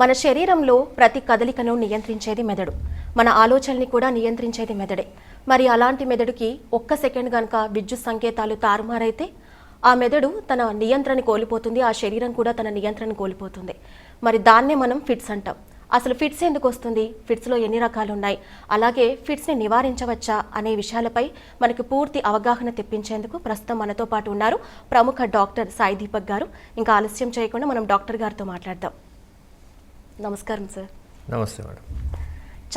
మన శరీరంలో ప్రతి కదలికను నియంత్రించేది మెదడు. మన ఆలోచనని కూడా నియంత్రించేది మెదడే. మరి అలాంటి మెదడుకి ఒక్క సెకండ్ కనుక విద్యుత్ సంకేతాలు తారుమారైతే ఆ మెదడు తన నియంత్రణ కోల్పోతుంది ఆ శరీరం కూడా తన నియంత్రణ కోల్పోతుంది. మరి దాన్నే మనం ఫిట్స్ అంటాం. అసలు ఫిట్స్ ఎందుకు వస్తుంది? ఫిట్స్లో ఎన్ని రకాలు ఉన్నాయి అలాగే ఫిట్స్ని నివారించవచ్చా అనే విషయాలపై మనకు పూర్తి అవగాహన తెప్పించేందుకు ప్రస్తుతం మనతో పాటు ఉన్నారు ప్రముఖ డాక్టర్ సాయి దీపక్ గారు. ఇంకా ఆలస్యం చేయకుండా మనం డాక్టర్ గారితో మాట్లాడదాం. నమస్కారం సార్ నమస్తే మేడం.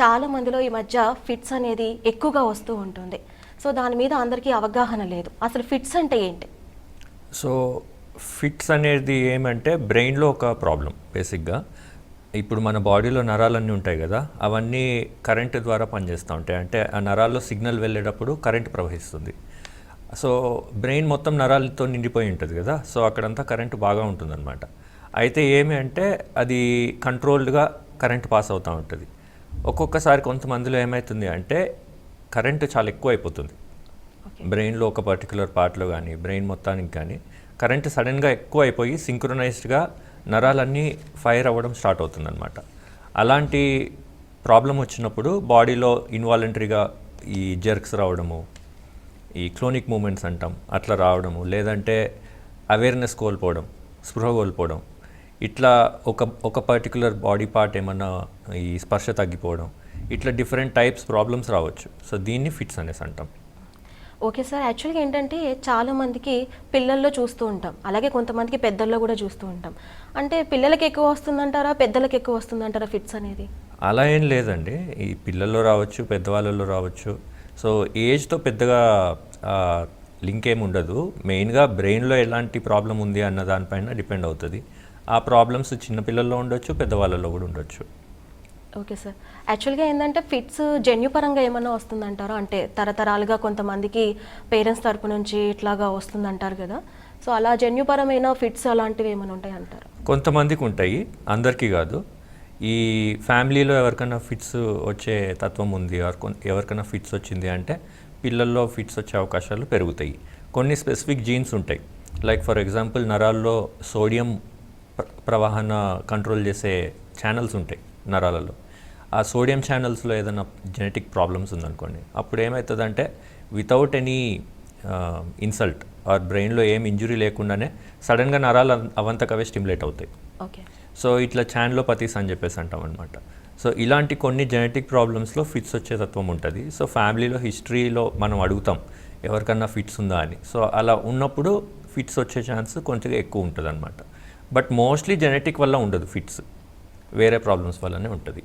చాలా మందిలో ఈ మధ్య ఫిట్స్ అనేది ఎక్కువగా వస్తూ ఉంటుంది సో దాని మీద అందరికీ అవగాహన లేదు. అసలు ఫిట్స్ అంటే ఏంటి? సో ఫిట్స్ అనేది ఏమంటే బ్రెయిన్లో ఒక ప్రాబ్లం బేసిక్గా. ఇప్పుడు మన బాడీలో నరాలన్నీ ఉంటాయి కదా అవన్నీ కరెంటు ద్వారా పనిచేస్తూ ఉంటాయి. అంటే ఆ నరాల్లో సిగ్నల్ వెళ్ళేటప్పుడు కరెంట్ ప్రవహిస్తుంది. సో బ్రెయిన్ మొత్తం నరాలతో నిండిపోయి ఉంటుంది కదా సో అక్కడంతా కరెంటు బాగా ఉంటుందన్నమాట. అయితే ఏమి అంటే అది కంట్రోల్డ్గా కరెంట్ పాస్ అవుతూ ఉంటుంది. ఒక్కొక్కసారి కొంతమందిలో ఏమవుతుంది అంటే కరెంటు చాలా ఎక్కువ అయిపోతుంది బ్రెయిన్లో ఒక పర్టికులర్ పార్ట్లో కానీ బ్రెయిన్ మొత్తానికి కానీ కరెంట్ సడన్గా ఎక్కువ అయిపోయి సింక్రొనైజ్డ్గా నరాలన్నీ ఫైర్ అవ్వడం స్టార్ట్ అవుతుందన్నమాట. అలాంటి ప్రాబ్లం వచ్చినప్పుడు బాడీలో ఇన్వాలంటరీగా ఈ జెర్క్స్ రావడము ఈ క్లోనిక్ మూమెంట్స్ అంటాం అట్లా రావడము లేదంటే అవేర్నెస్ కోల్పోవడం స్పృహ కోల్పోవడం ఇట్లా ఒక ఒక పర్టికులర్ బాడీ పార్ట్ ఏమన్నా ఈ స్పర్శ తగ్గిపోవడం ఇట్లా డిఫరెంట్ టైప్స్ ప్రాబ్లమ్స్ రావచ్చు. సో దీన్ని ఫిట్స్ అనేసి అంటాం. ఓకే సార్ యాక్చువల్గా ఏంటంటే చాలా మందికి పిల్లల్లో చూస్తూ ఉంటాం. అలాగే కొంతమందికి పెద్దల్లో కూడా చూస్తూ ఉంటాం. అంటే పిల్లలకి ఎక్కువ వస్తుందంటారా పెద్దలకు ఎక్కువ వస్తుందంటారా ఫిట్స్ అనేది? అలా ఏం లేదండి. ఈ పిల్లల్లో రావచ్చు పెద్దవాళ్ళలో రావచ్చు. సో ఏజ్తో పెద్దగా లింక్ ఏమి ఉండదు. మెయిన్గా బ్రెయిన్లో ఎలాంటి ప్రాబ్లం ఉంది అన్న దానిపైన డిపెండ్ అవుతుంది. ఆ ప్రాబ్లమ్స్ చిన్నపిల్లల్లో ఉండొచ్చు పెద్దవాళ్ళలో కూడా ఉండొచ్చు. Okay sir. యాక్చువల్గా ఏంటంటే ఫిట్స్ జన్యుపరంగా ఏమన్నా వస్తుందంటారా? అంటే తరతరాలుగా కొంతమందికి పేరెంట్స్ తరపు నుంచి ఇట్లాగా వస్తుందంటారు కదా. సో అలా జన్యుపరమైన ఫిట్స్ అలాంటివి ఏమైనా ఉంటాయి అంటారు కొంతమందికి ఉంటాయి అందరికీ కాదు. ఈ ఫ్యామిలీలో ఎవరికైనా ఫిట్స్ వచ్చే తత్వం ఉంది ఎవరికైనా ఫిట్స్ వచ్చింది అంటే పిల్లల్లో ఫిట్స్ వచ్చే అవకాశాలు పెరుగుతాయి. కొన్ని స్పెసిఫిక్ జీన్స్ ఉంటాయి. లైక్ ఫర్ ఎగ్జాంపుల్ నరాల్లో సోడియం ప్రవాహన కంట్రోల్ చేసే ఛానల్స్ ఉంటాయి నరాలలో. ఆ సోడియం ఛానల్స్లో ఏదైనా జెనెటిక్ ప్రాబ్లమ్స్ ఉందనుకోండి అప్పుడు ఏమవుతుందంటే వితౌట్ ఎనీ ఇన్సల్ట్ ఆర్ బ్రెయిన్లో ఏం ఇంజురీ లేకుండానే సడన్గా నరాలు అవ- అవంతకవే స్టిమ్యులేట్ అవుతాయి. ఓకే. సో ఇట్లా ఛాన్లోపతీస్ అని చెప్పేసి అంటాం అనమాట సో ఇలాంటి కొన్ని జెనెటిక్ ప్రాబ్లమ్స్లో ఫిట్స్ వచ్చే తత్వం ఉంటుంది. సో ఫ్యామిలీలో హిస్టరీలో మనం అడుగుతాం ఎవరికన్నా ఫిట్స్ ఉందా అని. సో అలా ఉన్నప్పుడు ఫిట్స్ వచ్చే ఛాన్స్ కొంచెం ఎక్కువ ఉంటుంది అనమాట బట్ మోస్ట్లీ జెనెటిక్ వల్ల ఉండదు ఫిట్స్. వేరే ప్రాబ్లమ్స్ వల్లనే ఉంటుంది.